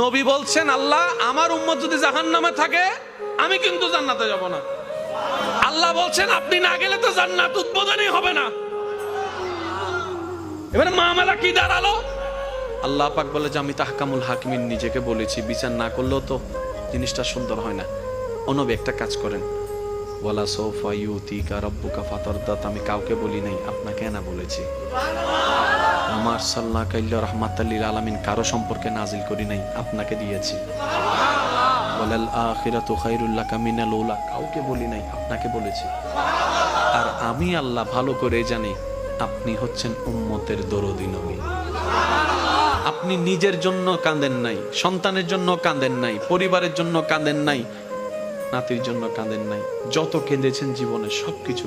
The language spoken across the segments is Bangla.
নবী বলছেন, আল্লাহ, আমার উম্মত যদি জাহান্নামে থাকে, আমি কিন্তু জান্নাতে যাব না। আল্লাহ বলছেন, আপনি না গেলে তো জান্নাত উদ্বোধনই হবে না। এবারে মামলা কি দাঁড়াল? আল্লাহ পাক বলে, যে আমি তাহকামুল হাকিমিন নিজেকে বলেছি, বিচার না করলেও তো জিনিসটা সুন্দর হয় না। অনবী একটা কাজ করেন। ওয়ালা সোফা ইউতিকা রব্বুকা ফাতরদাত, আমি কাউকে বলি নাই, আপনাকে না বলেছি। আমার সাল্লাহ কাইল্লা রহমাতাল্লিল আলামিন কারও সম্পর্কে নাজিল করি নাই, আপনাকে দিয়েছি। ওয়ালাল আখিরাতু খাইরুল লাকা মিনাল উলা, কাউকে বলি নাই, আপনাকে বলেছি। আর আমি আল্লাহ ভালো করে জানি, আপনি হচ্ছেন উম্মতের দরদি নবী। আপনি নিজের জন্য কাঁদেন নাই, সন্তানের জন্য কাঁদেন নাই, পরিবারের জন্য কাঁদেন নাই, নাতির জন্য কাঁদেন নাই। যত কেঁদেছেন জীবনে সবকিছু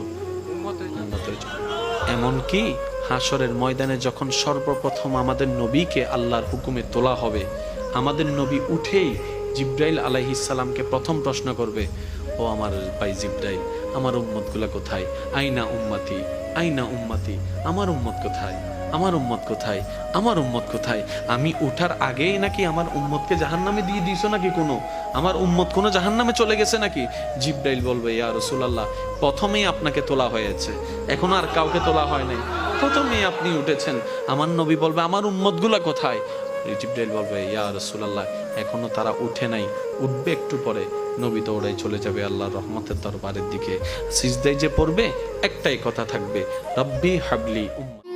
জন্য। এমনকি হাসরের ময়দানে যখন সর্বপ্রথম আমাদের নবীকে আল্লাহর হুকুমে তোলা হবে, আমাদের নবী উঠেই জিব্রাইল আলাইহিসাল্লামকে প্রথম প্রশ্ন করবে, ও আমার ভাই জিব্রাইল, আমার উম্মতগুলা কোথায়? আইনা উম্মতি আইনা উম্মতি, আমার উম্মত কোথায়? আমার উম্মত কোথায়? আমার উম্মত কোথায়? আমি উঠার আগেই নাকি আমার উম্মতকে জাহান্নামে দিয়ে দিয়েছ নাকি কোনো? আমার উম্মত কোনো জাহান্নামে চলে গেছে নাকি? জিব্রাইল বলবে, ইয়া রসুলাল্লাহ প্রথমেই আপনাকে তোলা হয়েছে। এখন আর কাউকে তোলা হয় নাই। প্রথমেই আপনি উঠেছেন। আমার নবী বলবে, আমার উম্মতগুলা কোথায়? জিব্রাইল বলবে, ইয়া রসুলাল্লাহ, এখনও তারা উঠে নাই। উঠবে একটু পরে। নবী দৌড়াই চলে যাবে আল্লাহ রহমতের দরবারের দিকে। সিজদাই যে পড়বে, একটাই কথা থাকবে, রব্বি হাবলি উম্মত।